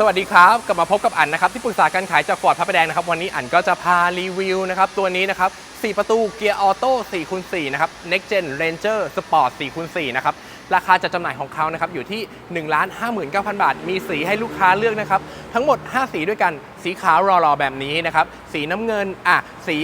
สวัสดีครับ กลับมาพบกับอันนะครับที่ปรึกษาการขายจากฟอร์ดพระประแดงนะครับวันนี้อันก็จะพารีวิวนะครับตัวนี้นะครับ 4 ประตูเกียร์ออโต้4คูณ4นะครับ Next Gen Ranger Sport 4คูณ4นะครับ ราคาจัดจำหน่ายของเขานะครับอยู่ที่ 1 5 9 0 0 0 บาท มีสีให้ลูกค้าเลือกนะครับ ทั้งหมด 5 สีด้วยกันสีขาวรอๆแบบนี้นะครับ สีน้ำเงินอะสี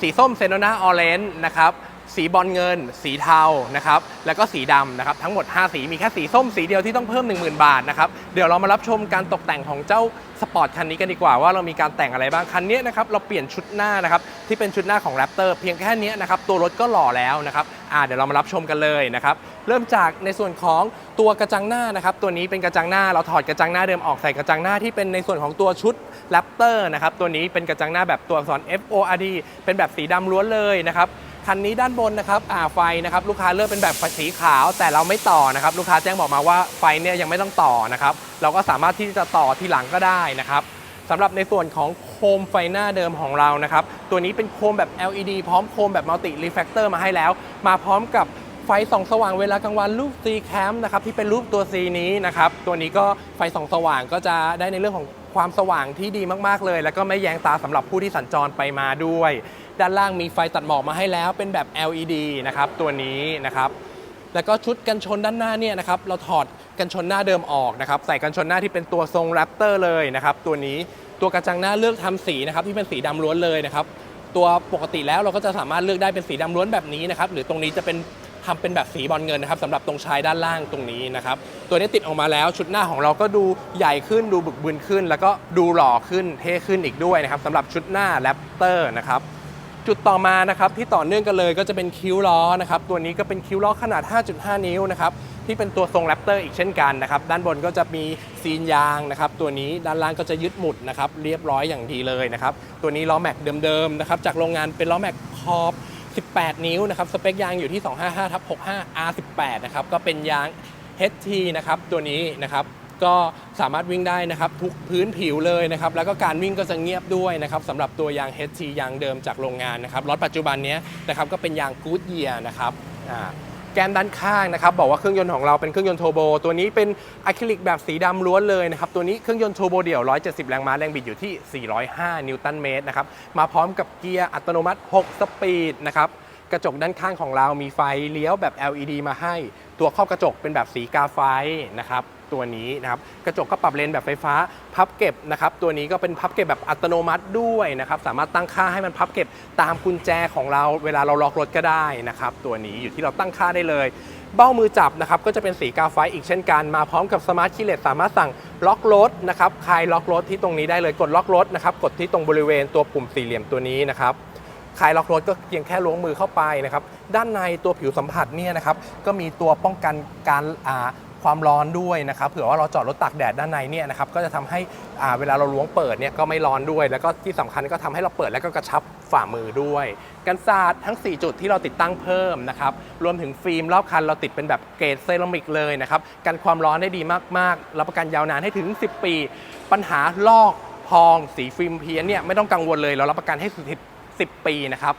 สีส้มเซโนนาออเรนจ์นะครับ สีบอลเงิน สีเทานะครับแล้วก็สีดำนะครับทั้งหมด 5 สีมีแค่สีส้มสีเดียวที่ต้องเพิ่ม 10,000 บาทนะครับเดี๋ยวเรามารับชมการตกแต่งของเจ้าสปอร์ตคันนี้กันดีกว่าว่าเรามีการแต่งอะไรบ้างคันนี้นะครับเราเปลี่ยนชุดหน้านะครับที่เป็นชุดหน้าของแรปเตอร์เพียงแค่นี้นะครับตัวรถก็หล่อแล้วนะครับอ่าเดี๋ยวเรามารับชมกันเลยนะครับ เริ่มจากในส่วนของตัวกระจังหน้านะครับ ตัวนี้เป็นกระจังหน้าเราถอดกระจังหน้าเดิมออกใส่กระจังหน้าที่เป็นในส่วนของตัวชุดแรปเตอร์นะครับ ตัวนี้เป็นกระจังหน้าแบบตัวอักษร F O R D เป็นแบบสีดำล้วนเลยนะครับคันนี้ด้านบนนะครับอ่าไฟนะครับลูกค้าเลือกเป็นแบบไฟสีขาว แต่เราไม่ต่อนะครับ ลูกค้าแจ้งบอกมาว่าไฟเนี่ยยังไม่ต้องต่อนะครับ เราก็สามารถที่จะต่อทีหลังก็ได้นะครับสำหรับในส่วนของโค คมไฟหน้าเดิมของเรานะครับ ตัวนี้เป็นโคมแบบ LED พร้อมโคมแบบมัลติรีแฟกเตอร์มาให้แล้ว มาพร้อมกับไฟส่องสว่างเวลากลางวันรูป C cam นะครับที่เป็นรูปตัว C นี้นะครับตัวนี้ก็ไฟส่องสว่างก็จะได้ในเรื่องของความสว่างที่ดีมากๆเลย แล้วก็ไม่แยงตาสำหรับผู้ที่สัญจรไปมาด้วย ด้านล่างมีไฟตัดหมอกมาให้แล้วเป็นแบบ LED นะครับตัวนี้นะครับแล้วก็ชุดกันชนด้านหน้าเนี่ยนะครับเราถอดกันชนหน้าเดิมออกนะครับใส่กันชนหน้าที่เป็นตัวทรงแรปเตอร์เลยนะครับตัวนี้ ตัวกระจังหน้าเลือกทำสีนะครับที่เป็นสีดำล้วนเลยนะครับ ตัวปกติแล้วเราก็จะสามารถเลือกได้เป็นสีดำล้วนแบบนี้นะครับหรือตรงนี้จะเป็นทำเป็นแบบสีบอลเงินนะครับสำหรับตรงชายด้านล่างตรงนี้นะครับ ตัวนี้ติดออกมาแล้วชุดหน้าของเราก็ดูใหญ่ขึ้นดูบึกบึนขึ้น แล้วก็ดูหล่อขึ้นเท่ขึ้นอีกด้วยนะครับสำหรับชุดหน้าแรปเตอร์นะครับ จุดต่อมานะครับที่ต่อเนื่องกันเลยก็จะเป็นคิ้วล้อนะครับตัวนี้ก็เป็นคิ้วล้อขนาด 5.5 นิ้วนะครับที่เป็นตัวทรงแรปเตอร์อีกเช่นกันนะครับด้านบนก็จะมีซีนยางนะครับตัวนี้ด้านล่างก็จะยึดหมุดนะครับเรียบร้อยอย่างดีเลยนะครับตัวนี้ล้อแม็กเดิมๆนะครับจากโรงงานเป็นล้อแม็กขอบ 18 นิ้วนะครับสเปคยางอยู่ที่ 255ทับ65 R18 นะครับก็เป็นยาง HT นะครับตัวนี้นะครับ ก็สามารถวิ่งได้นะครับทุกพื้นผิวเลยนะครับแล้วก็การวิ่งก็จะเงียบด้วยนะครับสำหรับตัวยาง HT ยางเดิมจากโรงงานนะครับรถปัจจุบันนี้นะครับก็เป็นยาง Good Year นะครับอ่าแกนด้านข้างนะครับบอกว่าเครื่องยนต์ของเราเป็นเครื่องยนต์โทโบ ตัวนี้เป็นอะคริลิกแบบสีดำล้วนเลยนะครับตัวนี้เครื่องยนต์โทโบเดี่ยว 170 แรงม้าแรงบิดอยู่ที่ 405 นิวตันเมตรนะครับมาพร้อมกับเกียร์อัตโนมัติ 6 สปีดนะครับกระจกด้านข้างของเรามีไฟเลี้ยวแบบ LED มาให้ ตัวครอบกระจกเป็นแบบสีกาไฟนะครับ ตัวนี้นะครับกระจกก็ปรับเลนแบบไฟฟ้าพับเก็บนะครับตัวนี้ก็เป็นพับเก็บแบบอัตโนมัติด้วยนะครับสามารถตั้งค่าให้มันพับเก็บตามกุญแจของเราเวลาเราล็อกรถก็ได้นะครับตัวนี้อยู่ที่เราตั้งค่าได้เลยเบ้ามือจับนะครับก็จะเป็นสีกาไฟอีกเช่นกันมาพร้อมกับสมาร์ทคีย์เลสสามารถสั่งล็อกรถนะครับคลายล็อกรถที่ตรงนี้ได้เลยกดล็อกรถนะครับกดที่ตรงบริเวณตัวปุ่มสี่เหลี่ยมตัวนี้นะครับคลายล็อกรถก็เพียงแค่ล้วงมือเข้าไปนะครับด้านในตัวผิวสัมผัสเนี่ยนะครับก็มีตัวป้องกันการ ความร้อนด้วยนะครับเผื่อว่าเราจอดรถตากแดดด้านในเนี่ยนะครับก็จะทำให้เวลาเราล้วงเปิดเนี่ยก็ไม่ร้อนด้วย แล้วก็ที่สำคัญก็ทำให้เราเปิดแล้วก็กระชับฝ่ามือด้วย กันศาสตร์ทั้ง 4 จุดที่เราติดตั้งเพิ่มนะครับรวมถึงฟิล์มรอบคันเราติดเป็นแบบเกรดเซรามิกเลยนะครับกันความร้อนได้ดีมากๆ รับประกันยาวนานให้ถึง 10 ปี ปัญหาลอกพอง สีฟิล์มเพี้ยนเนี่ยไม่ต้องกังวลเลย เรารับประกันให้สุด10 ปีนะครับ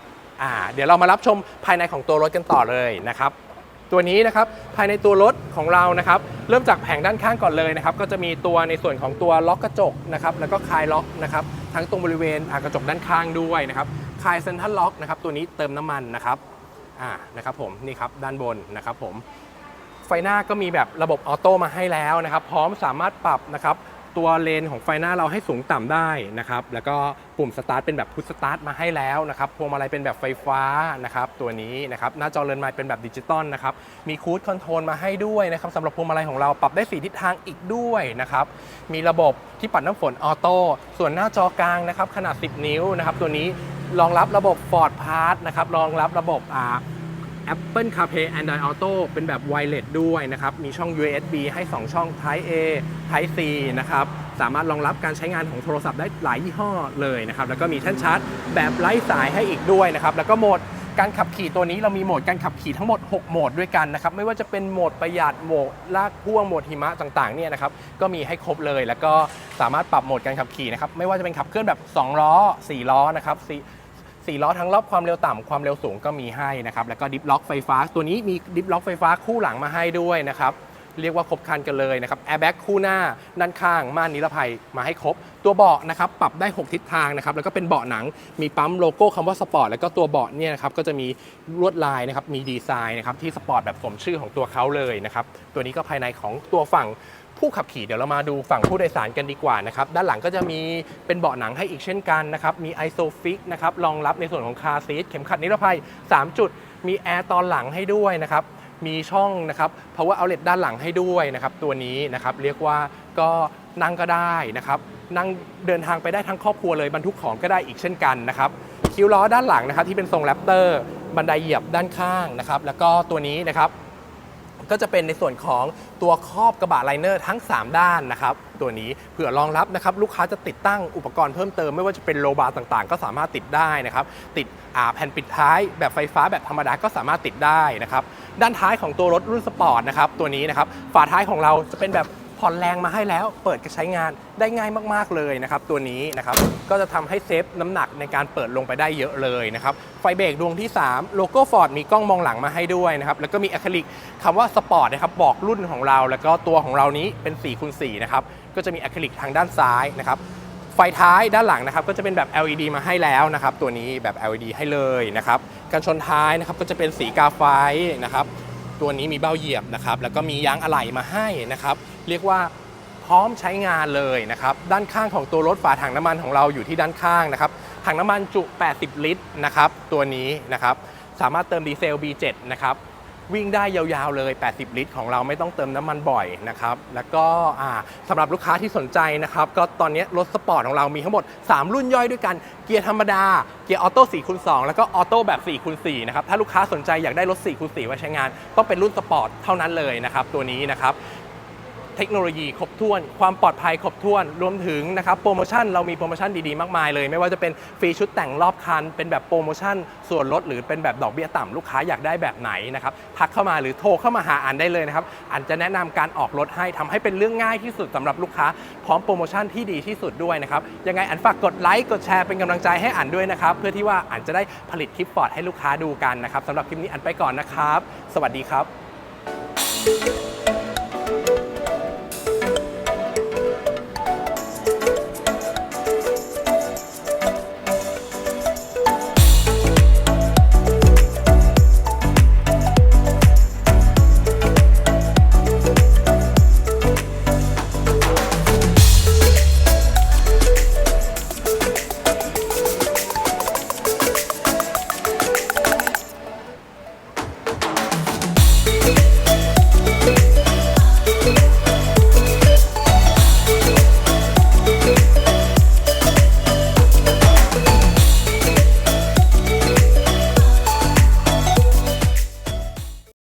เดี๋ยวเรามารับชมภายในของตัวรถกันต่อเลยนะครับ ตัวนี้นะครับภายในตัวรถของเรานะครับเริ่มจากแผงด้านข้างก่อนเลยนะครับก็จะมีตัวในส่วนของตัวล็อกกระจกนะครับแล้วก็คลายล็อกนะครับทั้งตรงบริเวณกระจกด้านข้างด้วยนะครับคลายเซ็นทรัลล็อกนะครับตัวนี้เติมน้ำมันนะครับอ่านะครับผมนี่ครับด้านบนนะครับผมไฟหน้าก็มีแบบระบบออโต้มาให้แล้วนะครับ พร้อมสามารถปรับนะครับ ตัวเลนของไฟหน้าเราให้สูงต่ำได้นะครับ แล้วก็ปุ่มสตาร์ทเป็นแบบพุทสตาร์ทมาให้แล้วนะครับพวงมาลัยเป็นแบบไฟฟ้านะครับตัวนี้นะครับหน้าจอเรือนไม้เป็นแบบดิจิตอลนะครับมีคูดคอนโทรลมาให้ด้วยนะครับสำหรับพวงมาลัยของเราปรับได้สีทิศทางอีกด้วยนะครับมีระบบที่ปัดน้ำฝนออโต้ส่วนหน้าจอกลางนะครับขนาด 10 นิ้วนะครับตัวนี้รองรับระบบ Ford Pass นะครับรองรับระบบอ่า Apple CarPlay Android Auto เป็นแบบไวเลสด้วยนะครับ มีช่อง USB ให้ 2 ช่อง Type A Type C นะครับ สามารถรองรับการใช้งานของโทรศัพท์ได้หลายยี่ห้อเลยนะครับ แล้วก็มีแท่นชาร์จแบบไร้สายให้อีกด้วยนะครับ แล้วก็โหมดการขับขี่ตัวนี้เรามีโหมดการขับขี่ทั้งหมด 6 โหมดด้วยกันนะครับ ไม่ว่าจะเป็นโหมดประหยัดโหมดลากพ่วงโหมดหิมะต่างๆเนี่ยนะครับก็มีให้ครบเลย แล้วก็สามารถปรับโหมดการขับขี่นะครับไม่ว่าจะเป็นขับเคลื่อนแบบ 2 ล้อ 4 ล้อนะครับ สี่ล้อทั้งรอบความเร็วต่ำความเร็วสูงก็มีให้นะครับแล้วก็ดิฟล็อกไฟฟ้า ตัวนี้มีดิฟล็อกไฟฟ้าคู่หลังมาให้ด้วยนะครับเรียกว่าครบครันกันเลยนะครับแอร์แบ็กคู่หน้าด้านข้าง ม่านนิรภัยมาให้ครบ ตัวเบาะนะครับปรับได้ 6 ทิศทางนะครับแล้วก็เป็นเบาะหนังมีปั๊มโลโก้คำว่าสปอร์ตแล้วก็ตัวเบาะเนี่ยนะครับก็จะมีลวดลายนะครับมีดีไซน์นะครับที่สปอร์ตแบบสมชื่อของตัวเขาเลยนะครับตัวนี้ก็ภายในของตัวฝั่ง ผู้ขับขี่เดี๋ยวเรามาดูฝั่งผู้โดยสารกันดีกว่านะครับด้านหลังก็จะมีเป็นเบาะหนังให้อีกเช่นกันนะครับมีไอโซฟิกนะครับรองรับในส่วนของคาร์ซีทเข็มขัดนิรภัย 3 จุด มีแอร์ตอนหลังให้ด้วยนะครับมีช่องนะครับ power outlet ด้านหลังให้ด้วยนะครับ ตัวนี้นะครับเรียกว่าก็นั่งก็ได้นะครับ นั่งเดินทางไปได้ทั้งครอบครัวเลยบรรทุกของก็ได้อีกเช่นกันนะครับ คิ้วล้อด้านหลังนะครับที่เป็นทรงแรปเตอร์บันไดเหยียบด้านข้างนะครับ แล้วก็ตัวนี้นะครับ ก็จะเป็นในส่วนของตัวครอบกระบะไลเนอร์ทั้ง 3 ด้านนะครับ ตัวนี้เผื่อรองรับนะครับลูกค้าจะติดตั้งอุปกรณ์เพิ่มเติมไม่ว่าจะเป็นโลบาร์ต่างๆ ก็สามารถติดได้นะครับ ติดอาแผ่นปิดท้ายแบบไฟฟ้าแบบธรรมดาก็สามารถติดได้นะครับ ด้านท้ายของตัวรถรุ่นสปอร์ตนะครับตัวนี้นะครับฝาท้ายของเราจะเป็นแบบ ผ่อนแรงมาให้แล้ว เปิดใช้งานได้ง่ายมากๆเลยนะครับตัวนี้นะครับก็จะทำให้เซฟน้ำหนักในการเปิดลงไปได้เยอะเลยนะครับไฟเบรกดวงที่ 3 โลโก้ฟอร์ดมีกล้องมองหลังมาให้ด้วยนะครับแล้วก็มีอะคริลิกคำว่าสปอร์ตนะครับบอกรุ่นของเรา แล้วก็ตัวของเรานี้เป็น4คูณ4นะครับก็จะมีอะคริลิกทางด้านซ้ายนะครับไฟท้ายด้านหลังนะครับก็จะเป็นแบบ LED มาให้แล้วนะครับตัวนี้แบบ LED ให้เลยนะครับกันชนท้ายนะครับก็จะเป็นสีกาไฟนะครับ ตัวนี้มีเบ้าเหยียบนะครับแล้วก็มียางอะไหล่มาให้นะครับ เรียกว่าพร้อมใช้งานเลยนะครับ ด้านข้างของตัวรถฝาถังน้ำมันของเราอยู่ที่ด้านข้างนะครับถังน้ำมันจุ 80 ลิตรนะครับตัวนี้นะครับสามารถเติมดีเซล B7 นะครับ วิ่งได้ยาวๆเลย 80 ลิตร ของเราไม่ต้องเติมน้ำมันบ่อยนะครับ แล้วก็สำหรับลูกค้าที่สนใจนะครับ ก็ตอนนี้รถสปอร์ตของเรามีทั้งหมด 3 รุ่นย่อยด้วยกัน เกียร์ธรรมดา เกียร์ออโต้4คูณ2แล้วก็ออโต้แบบ4คูณ4นะครับ ถ้าลูกค้าสนใจอยากได้รถ4คูณ4ไว้ใช้งาน ต้องเป็นรุ่นสปอร์ตเท่านั้นเลยนะครับ ตัวนี้นะครับ เทคโนโลยีครบถ้วน ความปลอดภัยครบถ้วน รวมถึงนะครับโปรโมชั่นเรามีโปรโมชั่นดีๆ มากมายเลย ไม่ว่าจะเป็นฟรีชุดแต่งรอบคัน เป็นแบบโปรโมชั่นส่วนลดหรือเป็นแบบดอกเบี้ยต่ำลูกค้าอยากได้แบบไหนนะครับทักเข้ามาหรือโทรเข้ามาหาอันได้เลยนะครับอันจะแนะนำการออกรถให้ทำให้เป็นเรื่องง่ายที่สุดสำหรับลูกค้า พร้อมโปรโมชั่นที่ดีที่สุดด้วยนะครับยังไงอันฝากกดไลค์กดแชร์เป็นกำลังใจให้อันด้วยนะครับเพื่อที่ว่าอันจะได้ผลิตคลิปฟอร์ดให้ลูกค้าดูกันนะครับสำหรับคลิปนี้อันไปก่อนนะครับ สวัสดีครับ